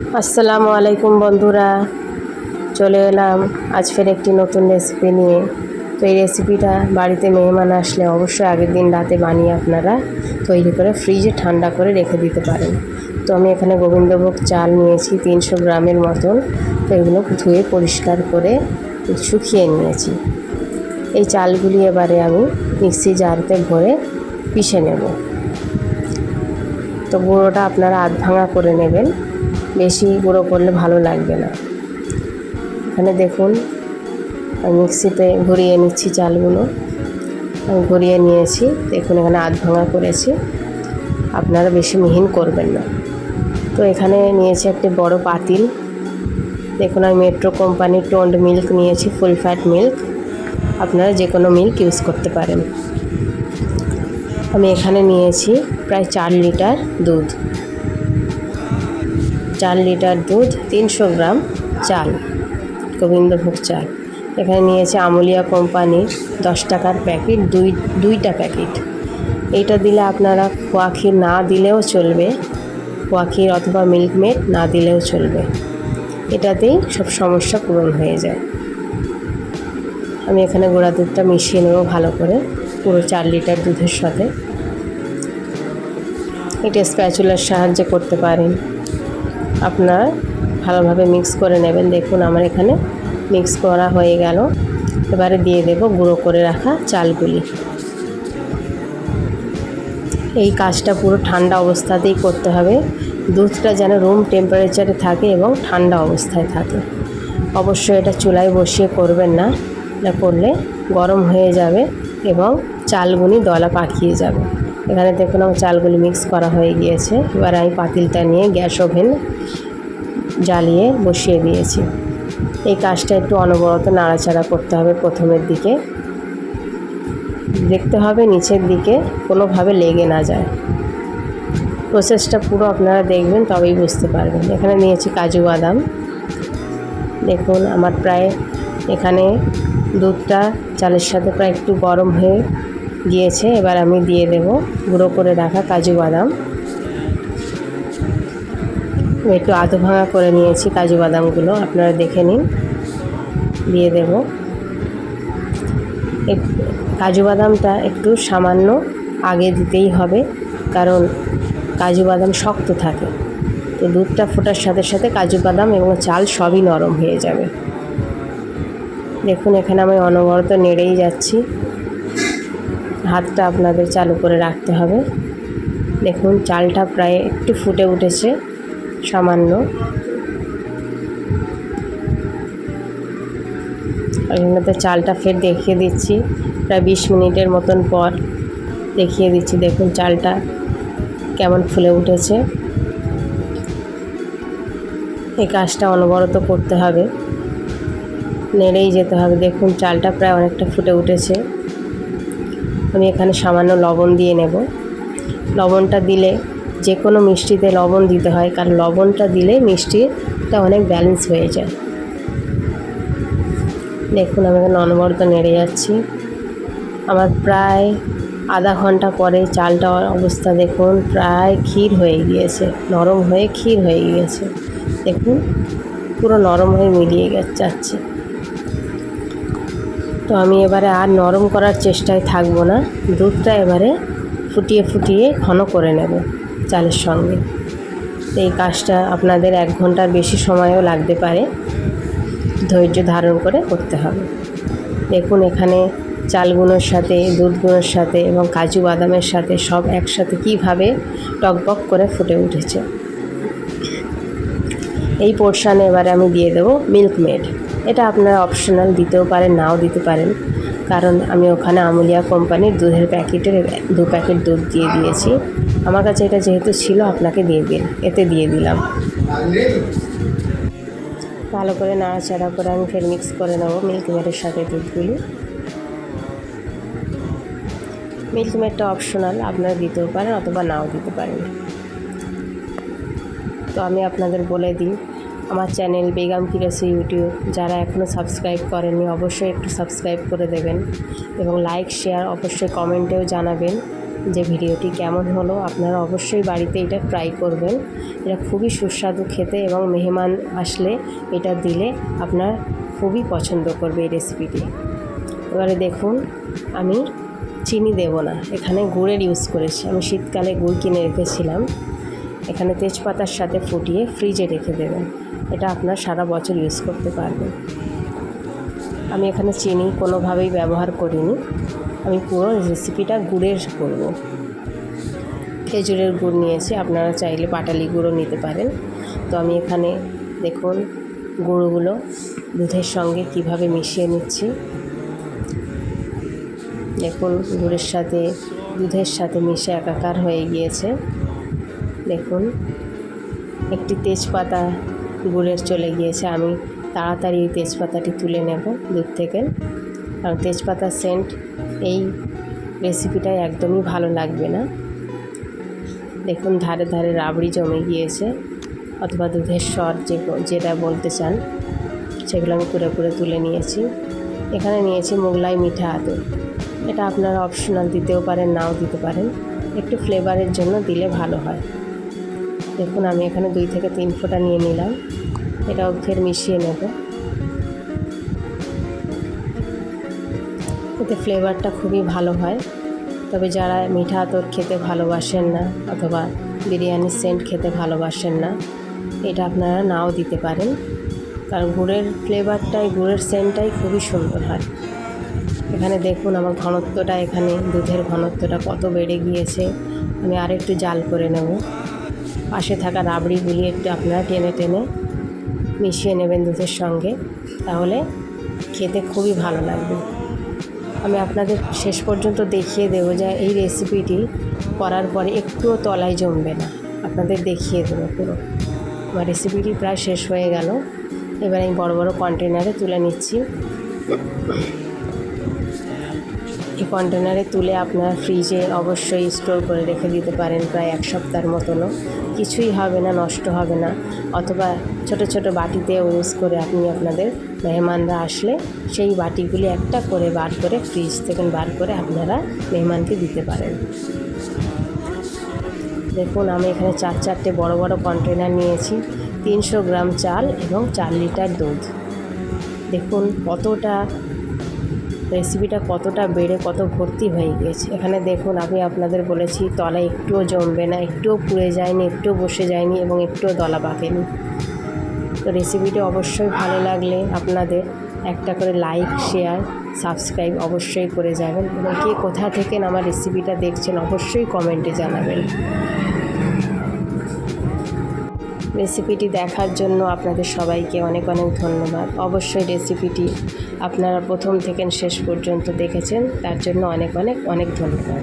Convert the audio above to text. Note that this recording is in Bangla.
আসসালামু আলাইকুম বন্ধুরা, চলে এলাম আজ ফের একটি নতুন রেসিপি নিয়ে। তো এই রেসিপিটা বাড়িতে মেহমান আসলে অবশ্যই আগের দিন রাতে বানিয়ে আপনারা তৈরি করে ফ্রিজে ঠান্ডা করে রেখে দিতে পারেন। তো আমি এখানে গোবিন্দভোগ চাল নিয়েছি তিনশো গ্রামের মতন। তো এগুলো ধুয়ে পরিষ্কার করে শুকিয়ে নিয়েছি। এই চালগুলি এবারে আমি মিক্সি জারতে ভরে পিষে নেব। তো গুঁড়োটা আপনারা আধ ভাঙা করে নেবেন। বেশি গুঁড়ো করলে ভালো লাগবে না। এখানে দেখুন মিক্সিতে ঘুরিয়ে নিচ্ছি চালগুলো। ঘুরিয়ে নিয়েছি, দেখুন এখানে আধ ভাঙা করেছি। আপনারা বেশি মিহিন করবেন না। তো এখানে নিয়েছি একটি বড় পাতিল। দেখুন, আমি মেট্রো কোম্পানির টোন্ড মিল্ক নিয়েছি, ফুল ফ্যাট মিল্ক। আপনারা যে কোনো মিল্ক ইউজ করতে পারেন। আমি এখানে নিয়েছি প্রায় চার লিটার দুধ। চার লিটার দুধ, তিনশো গ্রাম চাল, গোবিন্দভোগ চাল। এখানে নিয়েছে আমুলিয়া কোম্পানির দশ টাকার প্যাকেট, দুই, দুইটা প্যাকেট। এইটা দিলে আপনারা খোয়া না দিলেও চলবে খোয়া অথবা মিল্কমেড না দিলেও চলবে। এটাতেই সব সমস্যা পূরণ হয়ে যায়। আমি এখানে গোড়া দুধটা মিশিয়ে নেব ভালো করে, পুরো চার লিটার দুধের সাথে। এটা স্প্যাচুলার সাহায্যে করতে পারেন। আপনারা ভালোভাবে মিক্স করে নেবেন। দেখুন আমার এখানে মিক্স করা হয়ে গেল। এবারে দিয়ে দেব গুঁড়ো করে রাখা চালগুলি। এই কাজটা পুরো ঠান্ডা অবস্থাতেই করতে হবে। দুধটা যেন রুম টেম্পারেচারে থাকে এবং ঠান্ডা অবস্থায় থাকে। অবশ্যই এটা চুলায় বসিয়ে করবেন না। এটা করলে গরম হয়ে যাবে এবং চালগুলি দলা পাকিয়ে যাবে। এখানে দেখুন আমার চালগুলি মিক্স করা হয়ে গিয়েছে। এবার আমি পাতিলটা নিয়ে গ্যাস ওভেন জ্বালিয়ে বসিয়ে দিয়েছি। এই কাজটা একটু অনবরত নাড়াচাড়া করতে হবে প্রথমের দিকে। দেখতে হবে নিচের দিকে কোনোভাবে লেগে না যায়। প্রসেসটা পুরো আপনারা দেখবেন, তবেই বুঝতে পারবেন। এখানে নিয়েছি কাজু বাদাম। দেখুন, আমার প্রায় এখানে দুধটা চালের সাথে প্রায় একটু গরম হয়ে গিয়েছে এবার আমি দিয়ে দেব গুঁড়ো করে রাখা কাজু বাদাম। একটু আধো ভাঙা করে নিয়েছি কাজু বাদামগুলো, আপনারা দেখে নিন। দিয়ে দেব। কাজু বাদামটা একটু সামান্য আগে দিতেই হবে, কারণ কাজু বাদাম শক্ত থাকে। তো দুধটা ফোটার সাথে সাথে কাজু বাদাম এবং চাল সবই নরম হয়ে যাবে। দেখুন, এখানে আমি অনবরত নেড়েই যাচ্ছি। হাতটা আপনাদের চালু করে রাখতে হবে। দেখুন, চালটা প্রায় একটু ফুটে উঠেছে, সামান্য। এখানে চালটা ফের দেখিয়ে দিচ্ছি, প্রায় বিশ মিনিটের মতন পর দেখিয়ে দিচ্ছি। দেখুন, চালটা কেমন ফুলে উঠেছে। এই কাজটা অনবরত করতে হবে। নেড়েই যেতে হবে। দেখুন, চালটা প্রায় অনেকটা ফুটে উঠেছে। আমি এখানে সামান্য লবণ দিয়ে নেব। লবণটা দিলে যে কোনো মিষ্টিতে লবণ দিতে হয়, কারণ লবণটা দিলে মিষ্টিটা অনেক ব্যালেন্স হয়ে যায়। দেখুন, আমি এখানে অনবরত নেড়ে যাচ্ছি। আমার প্রায় আধা ঘণ্টা পরে চালটা অবস্থা দেখুন, প্রায় ক্ষীর হয়ে গিয়েছে, নরম হয়ে ক্ষীর হয়ে গিয়েছে। দেখুন, পুরো নরম হয়ে মিলিয়ে যাচ্ছে। তো আমি এবারে আর নরম করার চেষ্টায় থাকব না। দুধটা এবারে ফুটিয়ে ফুটিয়ে ঘন করে নেব চালের সঙ্গে। এই কাজটা আপনাদের এক ঘণ্টার বেশি সময়ও লাগতে পারে। ধৈর্য ধারণ করে করতে হবে। দেখুন এখানে চালগুলোর সাথে, দুধগুলোর সাথে এবং কাজু বাদামের সাথে সব একসাথে কীভাবে টকবক করে ফুটে উঠেছে। এই পোর্শানে এবারে আমি দিয়ে দেবো মিল্ক মেড এটা আপনারা অপশনাল দিতেও পারেন, নাও দিতে পারেন। কারণ আমি ওখানে আমুলিয়া কোম্পানির দুধের প্যাকেটের, দু প্যাকেট দুধ দিয়ে দিয়েছি। আমার কাছে এটা যেহেতু ছিল, আপনাকে দিয়ে দিন এতে দিয়ে দিলাম। ভালো করে নাড়াচাড়া করে আমি ফের মিক্স করে নেব মিল্ক মেডের সাথে দুধগুলি। মিল্ক মেডটা অপশনাল আপনারা দিতেও পারেন অথবা নাও দিতে পারেন। তো আমি আপনাদের বলে দিই আমার চ্যানেল বেগম কিরাসি ইউটিউব, যারা এখনও সাবস্ক্রাইব করেননি, অবশ্যই একটু সাবস্ক্রাইব করে দেবেন এবং লাইক শেয়ার অবশ্যই কমেন্টেও জানাবেন যে ভিডিওটি কেমন হলো। আপনারা অবশ্যই বাড়িতে এটা ট্রাই করবেন। এটা খুবই সুস্বাদু খেতে এবং মেহমান আসলে এটা দিলে আপনার খুবই পছন্দ করবে এই রেসিপিটি এবারে দেখুন, আমি চিনি দেব না। এখানে গুড়ের ইউজ করেছি। আমি শীতকালে গুড় কিনে রেখেছিলাম। এখানে তেজপাতার সাথে ফুটিয়ে ফ্রিজে রেখে দেবেন। এটা আপনার সারা বছর ইউজ করতে পারবেন। আমি এখানে চিনি কোনোভাবেই ব্যবহার করিনি। আমি পুরো রেসিপিটা গুড়ের করব। খেজুরের গুড় নিয়েছি, আপনারা চাইলে পাটালি গুঁড়ো নিতে পারেন। তো আমি এখানে দেখুন গুঁড়োগুলো দুধের সঙ্গে কীভাবে মিশিয়ে নিচ্ছি। দেখুন গুড়ের সাথে, দুধের সাথে মিশে একাকার হয়ে গিয়েছে। দেখুন, একটি তেজপাতা গুড়ের চলে গিয়েছে, আমি তাড়াতাড়ি এই তেজপাতাটি তুলে নেব দুধ থেকে। কারণ তেজপাতার সেন্ট এই রেসিপিটায় একদমই ভালো লাগবে না। দেখুন, ধারে ধারে রাবড়ি জমে গিয়েছে, অথবা দুধের স্বর যে, যেটা বলতে চান, সেগুলো আমি পুরো পুরো তুলে নিয়েছি। এখানে নিয়েছি মোগলাই মিঠা আদর এটা আপনারা অপশনাল দিতেও পারেন, নাও দিতে পারেন। একটু ফ্লেভারের জন্য দিলে ভালো হয়। দেখুন, আমি এখানে দুই থেকে তিন ফোঁটা নিয়ে নিলাম। এটাও ফের মিশিয়ে নেব। এতে ফ্লেভারটা খুবই ভালো হয়। তবে যারা মিঠা আতর খেতে ভালোবাসেন না, অথবা বিরিয়ানির সেন্ট খেতে ভালোবাসেন না, এটা আপনারা নাও দিতে পারেন। কারণ গুড়ের ফ্লেভারটাই গুড়ের সেন্টটাই খুবই সুন্দর হয়। এখানে দেখুন, আমার ঘনত্বটা এখানে, দুধের ঘনত্বটা কত বেড়ে গিয়েছে। আমি আরেকটু জাল করে নেব। পাশে থাকা রাবড়িগুলি একটু আপনারা টেনে টেনে মিশিয়ে নেবেন দুধের সঙ্গে। তাহলে খেতে খুবই ভালো লাগবে। আমি আপনাদের শেষ পর্যন্ত দেখিয়ে দেবো যে এই রেসিপিটি করার পরে একটুও তলায় জমবে না। আপনাদের দেখিয়ে দেবো পুরো। আমার রেসিপিটি প্রায় শেষ হয়ে গেল। এবার আমি বড় বড় কন্টেনারে তুলে নিচ্ছি। এই কন্টেনারে তুলে আপনারা ফ্রিজে অবশ্যই স্টোর করে রেখে দিতে পারেন প্রায় এক সপ্তাহের মতনও। কিছুই হবে না, নষ্ট হবে না। অথবা ছোট ছোট বাটিতে ইউজ করে আপনি আপনাদের মেহমানরা আসলে সেই বাটিগুলি একটা করে বার করে ফ্রিজ থেকে বার করে আপনারা মেহমানকে দিতে পারেন। দেখুন, আমি এখানে চার চারটে বড় বড় কন্টেনার নিয়েছি। তিনশো গ্রাম চাল এবং চার লিটার দুধ। দেখুন, কতটা রেসিপিটা কতটা বেড়ে কত ভর্তি হয়ে গিয়েছে। এখানে দেখুন, আমি আপনাদের বলেছি, তলায় একটুও জমবে না, একটুও পুড়ে যায়নি, একটুও বসে যায়নি এবং একটুও দলা পাকেনি তো রেসিপিটা অবশ্যই ভালো লাগলে আপনাদের একটা করে লাইক শেয়ার সাবস্ক্রাইব অবশ্যই করে যাবেন এবং কে কোথা থেকে আমার রেসিপিটা দেখছেন, অবশ্যই কমেন্টে জানাবেন। রেসিপিটি দেখার জন্য আপনাদের সবাইকে অনেক অনেক ধন্যবাদ। অবশ্যই রেসিপিটি আপনারা প্রথম থেকে শেষ পর্যন্ত দেখেছেন, তার জন্য অনেক অনেক অনেক ধন্যবাদ।